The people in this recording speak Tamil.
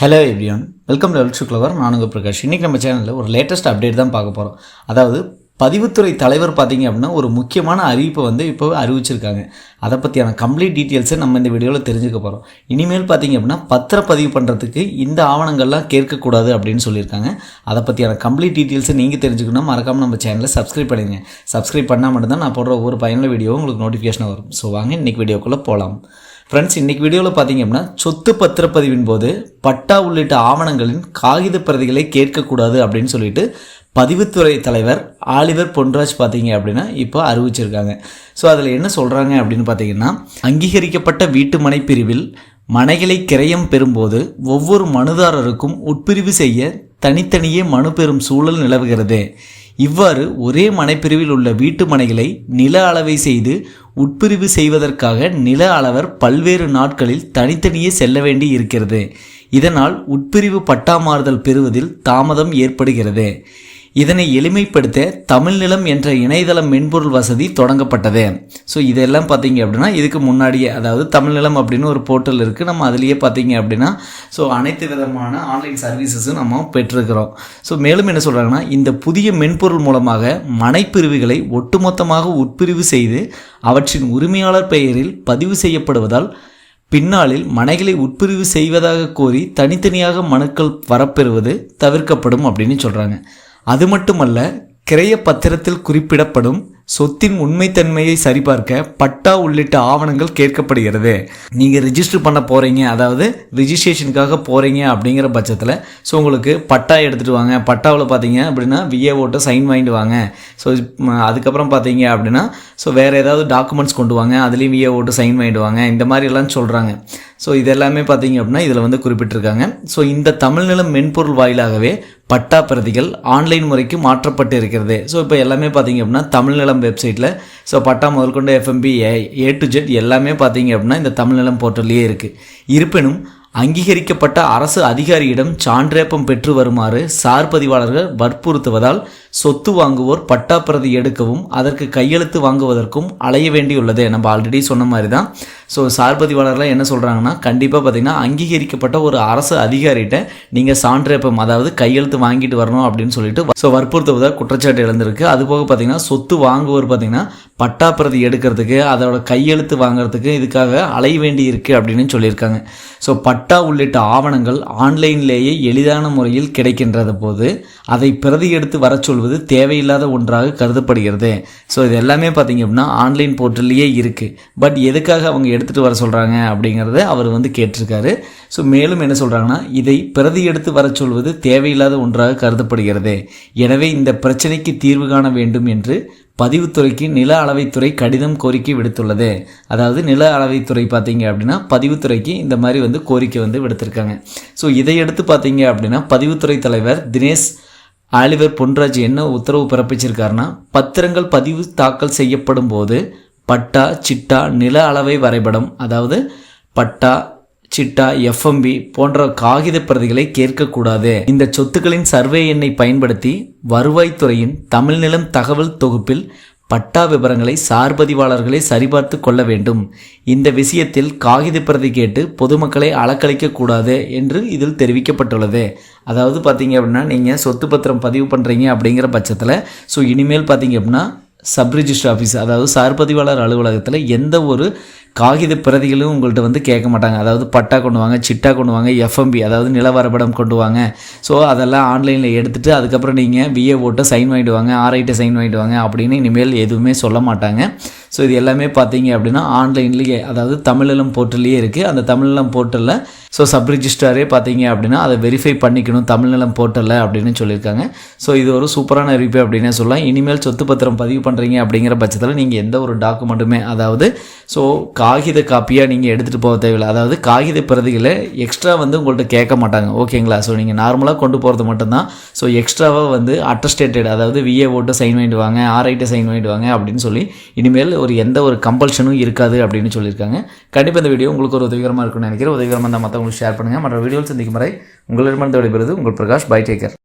ஹலோ எவ்ரியான் வெல்கம் டு எல்ஷு கிளவர் பிரகாஷ். இன்றைக்கி நம்ம சேனலில் ஒரு லேட்டஸ்ட் அப்டேட் தான் பார்க்க போகிறோம் அதாவது பதிவுத்துறை தலைவர் பார்த்திங்க அப்படின்னா ஒரு முக்கியமான அறிவிப்பை வந்து இப்போ அறிவிச்சிருக்காங்க. அதை பற்றியான கம்ப்ளீட் டீட்டெயில்ஸை நம்ம இந்த வீடியோவில் தெரிஞ்சுக்க போகிறோம் இனிமேல் பார்த்தீங்க அப்படின்னா பத்திரப்பதிவு பண்ணுறதுக்கு இந்த ஆவணங்கள்லாம் கேட்கக்கூடாது அப்படின்னு சொல்லியிருக்காங்க. அதை பற்றியான கம்ப்ளீட் டீட்டெயில்ஸை நீங்கள் தெரிஞ்சுக்கணும் மறக்காமல் நம்ம சேனலை சப்ஸ்கிரைப் பண்ணுங்க சப்ஸ்கிரைப் பண்ணால் மட்டும்தான் நான் போடுற ஒவ்வொரு பயனுள்ள வீடியோவும் உங்களுக்கு நோட்டிஃபிகேஷன் வரும். ஸோ வாங்க இன்றைக்கி வீடியோக்குள்ளே போகலாம் ஃப்ரெண்ட்ஸ் இன்றைக்கி வீடியோவில் பார்த்தீங்க அப்படின்னா சொத்து பத்திரப்பதிவின் போது பட்டா உள்ளிட்ட ஆவணங்களின் காகித பிரதிகளை கேட்கக்கூடாது அப்படின்னு சொல்லிட்டு பதிவுத்துறை தலைவர் ஆலிவர் பொன்ராஜ் பார்த்தீங்க அப்படின்னா இப்போ அறிவிச்சிருக்காங்க. ஸோ அதில் என்ன சொல்கிறாங்க அப்படின்னு பார்த்தீங்கன்னா அங்கீகரிக்கப்பட்ட வீட்டு மனை பிரிவில் மனைகளை கிரயம் பெறும்போது ஒவ்வொரு மனுதாரருக்கும் உட்பிரிவு செய்ய தனித்தனியே மனு பெறும் சூழல் நிலவுகிறது. இவ்வாறு ஒரே மனைப்பிரிவில் உள்ள வீட்டு மனைகளை நில அளவை செய்து உட்பிரிவு செய்வதற்காக நில அளவர் பல்வேறு நாட்களில் தனித்தனியே செல்ல வேண்டி இருக்கிறது. இதனால் உட்பிரிவு பட்டா மாறுதல் பெறுவதில் தாமதம் ஏற்படுகிறது. இதனை எளிமைப்படுத்த தமிழ்நிலம் என்ற இணையதளம் மென்பொருள் வசதி தொடங்கப்பட்டது. ஸோ இதெல்லாம் பார்த்தீங்க அப்படின்னா இதுக்கு முன்னாடியே அதாவது தமிழ்நிலம் அப்படின்னு ஒரு போர்ட்டல் இருக்குது நம்ம அதுலேயே பார்த்தீங்க அப்படின்னா ஸோ அனைத்து விதமான ஆன்லைன் சர்வீசஸும் நம்ம பெற்றிருக்கிறோம். ஸோ மேலும் என்ன சொல்கிறாங்கன்னா இந்த புதிய மென்பொருள் மூலமாக மனைப்பிரிவுகளை ஒட்டுமொத்தமாக உட்பிரிவு செய்து அவற்றின் உரிமையாளர் பெயரில் பதிவு செய்யப்படுவதால் பின்னாளில் மனைகளை உட்பிரிவு செய்வதாக கோரி தனித்தனியாக மனுக்கள் வரப்பெறுவது தவிர்க்கப்படும் அப்படின்னு சொல்கிறாங்க அது மட்டுமல்ல கிரைய பத்திரத்தில் குறிப்பிடப்படும் சொத்தின் உண்மைத்தன்மையை சரிபார்க்க பட்டா உள்ளிட்ட ஆவணங்கள் கேட்கப்படுகிறது. நீங்கள் ரிஜிஸ்டர் பண்ண போகிறீங்க அதாவது ரிஜிஸ்ட்ரேஷனுக்காக போகிறீங்க அப்படிங்கிற பட்சத்தில் ஸோ உங்களுக்கு பட்டா எடுத்துகிட்டு வாங்க. பட்டாவில் பார்த்தீங்க அப்படின்னா விஏஓட்ட சைன் வாங்கிட்டு வாங்க. ஸோ அதுக்கப்புறம் பார்த்தீங்க அப்படின்னா ஸோ வேறு ஏதாவது டாக்குமெண்ட்ஸ் கொண்டு வாங்க. அதுலேயும் விஏஓட்ட சைன் வாங்கிட்டு வாங்க. இந்த மாதிரிலாம் சொல்கிறாங்க ஸோ இதெல்லாமே பார்த்தீங்க அப்படின்னா இதில் வந்து குறிப்பிட்டிருக்காங்க. ஸோ இந்த தமிழ்நிலம் மென்பொருள் வாயிலாகவே பட்டா பிரதிகள் ஆன்லைன் முறைக்கு மாற்றப்பட்டு இருக்கிறது. ஸோ இப்போ எல்லாமே பார்த்தீங்க அப்படின்னா தமிழ்நிலம் வெப்சைட்டில் ஸோ பட்டா முதற்கொண்டு எஃப்எம்பி ஏ டு ஜெட் எல்லாமே பார்த்தீங்க அப்படின்னா இந்த தமிழ்நிலம் போர்ட்டல்லையே இருக்குது இருப்பினும் அங்கீகரிக்கப்பட்ட அரசு அதிகாரியிடம் சான்றேப்பம் பெற்று வருமாறு சார் பதிவாளர்கள் வற்புறுத்துவதால் சொத்து வாங்குவோர் பட்டாப்பிரதி எடுக்கவும் அதற்கு கையெழுத்து வாங்குவதற்கும் அலைய வேண்டியுள்ளது. நம்ம ஆல்ரெடி சொன்ன மாதிரி தான் ஸோ சார்பதிவாளர்லாம் என்ன சொல்கிறாங்கன்னா கண்டிப்பாக பார்த்திங்கன்னா அங்கீகரிக்கப்பட்ட ஒரு அரசு அதிகாரிகிட்ட நீங்கள் சான்றேப்பம் அதாவது கையெழுத்து வாங்கிட்டு வரணும் அப்படின்னு சொல்லிட்டு ஸோ வற்புறுத்துவதாக குற்றச்சாட்டு எழுந்திருக்கு. அதுபோக பார்த்திங்கன்னா சொத்து வாங்குவோர் பார்த்திங்கன்னா பட்டாப்பிரதி எடுக்கிறதுக்கு அதோட கையெழுத்து வாங்குறதுக்கு இதுக்காக அலைய வேண்டி இருக்குது அப்படின்னு சொல்லியிருக்காங்க. ஸோ பட்டா உள்ளிட்ட ஆவணங்கள் ஆன்லைன்லேயே எளிதான முறையில் கிடைக்கின்றது போது அதை பிரதி எடுத்து வர சொல்வது தேவையில்லாத ஒன்றாக கருதப்படுகிறது. ஸோ இது எல்லாமே பார்த்திங்க அப்படின்னா ஆன்லைன் போர்ட்டல்லையே இருக்குது பட் எதுக்காக அவங்க எடுத்துகிட்டு வர சொல்கிறாங்க அப்படிங்கிறத அவர் வந்து கேட்டிருக்காரு. ஸோ மேலும் என்ன சொல்கிறாங்கன்னா இதை பிரதி எடுத்து வர சொல்வது தேவையில்லாத ஒன்றாக கருதப்படுகிறது. எனவே இந்த பிரச்சனைக்கு தீர்வு காண வேண்டும் என்று பதிவுத்துறைக்கு நில அளவைத்துறை கடிதம் கோரிக்கை விடுத்துள்ளது. அதாவது நில அளவைத்துறை பார்த்தீங்க அப்படின்னா பதிவுத்துறைக்கு இந்த மாதிரி வந்து கோரிக்கை வந்து விடுத்திருக்காங்க. ஸோ இதையடுத்து பார்த்தீங்க அப்படின்னா பதிவுத்துறை தலைவர் தினேஷ் ஆலிவர் பொன்ராஜ் என்ன உத்தரவு பிறப்பிச்சிருக்காருன்னா பத்திரங்கள் பதிவு தாக்கல் செய்யப்படும் போது பட்டா சிட்டா நில அளவை வரைபடம் அதாவது பட்டா சிட்டா எஃப்எம்பி போன்ற காகித பிரதிகளை கேட்கக்கூடாது. இந்த சொத்துக்களின் சர்வே எண்ணை பயன்படுத்தி வருவாய்த்துறையின் தமிழ்நிலம் தகவல் தொகுப்பில் பட்டா விவரங்களை சார்பதிவாளர்களே சரிபார்த்து கொள்ள வேண்டும். இந்த விஷயத்தில் காகித பிரதி கேட்டு பொதுமக்களை அலக்களிக்க கூடாது என்று இதில் தெரிவிக்கப்பட்டுள்ளது. அதாவது பார்த்தீங்க அப்படின்னா நீங்கள் சொத்து பத்திரம் பதிவு பண்ணுறீங்க அப்படிங்கிற பட்சத்தில் ஸோ இனிமேல் பார்த்தீங்க அப்படின்னா சப் ரிஜிஸ்டர் ஆஃபீஸ் அதாவது சார்பதிவாளர் அலுவலகத்தில் எந்த ஒரு காகித பிரதிகளும் உங்கள்கிட்ட வந்து கேட்க மாட்டாங்க. அதாவது பட்டா கொண்டு வாங்க சிட்டா கொண்டு வாங்க எஃப்எம்பி அதாவது நிலவரப்படம் கொண்டு வாங்க. ஸோ அதெல்லாம் ஆன்லைனில் எடுத்துகிட்டு அதுக்கப்புறம் நீங்கள் விஏ ஓட்டை சைன் வாங்கிட்டு வாங்க ஆர்ஐட்டை சைன் வாங்கிட்டு வாங்க அப்படின்னு இனிமேல் எதுவுமே சொல்ல மாட்டாங்க. ஸோ இது எல்லாமே பார்த்தீங்க அப்படின்னா ஆன்லைன்லேயே அதாவது தமிழலம் போர்ட்டல்லையே இருக்குது அந்த தமிழலம் போர்ட்டலில் ஸோ சப் ரிஜிஸ்டாரே பார்த்தீங்க அப்படின்னா அதை வெரிஃபை பண்ணிக்கணும் தமிழ்நிலம் போர்ட்டலில் அப்படின்னு சொல்லியிருக்காங்க. ஸோ இது ஒரு சூப்பரான அறிவிப்பு அப்படின்னே சொல்லலாம். இனிமேல் சொத்து பத்திரம் பதிவு பண்ணுறீங்க அப்படிங்கிற பட்சத்தில் நீங்கள் எந்த ஒரு டாக்குமெண்ட்டுமே அதாவது ஸோ காகித காப்பியாக நீங்கள் எடுத்துகிட்டு போக தேவையில்லை. அதாவது காகித பிரதிகளை எக்ஸ்ட்ரா வந்து உங்கள்கிட்ட கேட்க மாட்டாங்க. ஓகேங்களா ஸோ நீங்கள் நார்மலாக கொண்டு போகிறது மட்டும்தான். ஸோ எக்ஸ்ட்ராவாக வந்து அட்டஸ்டேட்டட் அதாவது விஏ ஓட்டை சைன் வாங்கிடுவாங்க ஆர்ஐட்டை சைன் வாங்கிடுவாங்க அப்படின்னு சொல்லி இனிமேல் ஒரு எந்த ஒரு கம்பல்ஷனும் இருக்காது அப்படின்னு சொல்லியிருக்காங்க. கண்டிப்பாக இந்த வீடியோ உங்களுக்கு ஒரு உதவிகரமாக இருக்கும்னு நினைக்கிறேன். உதவிகரமாக இருந்தால் மற்றவங்களுக்கு ஷேர் பண்ணுங்கள் மற்ற வீடியோவில் சந்திக்கும் வரை உங்களிடமிருந்து விடைபெறுது உங்கள் பிரகாஷ் பை டேக்கர்.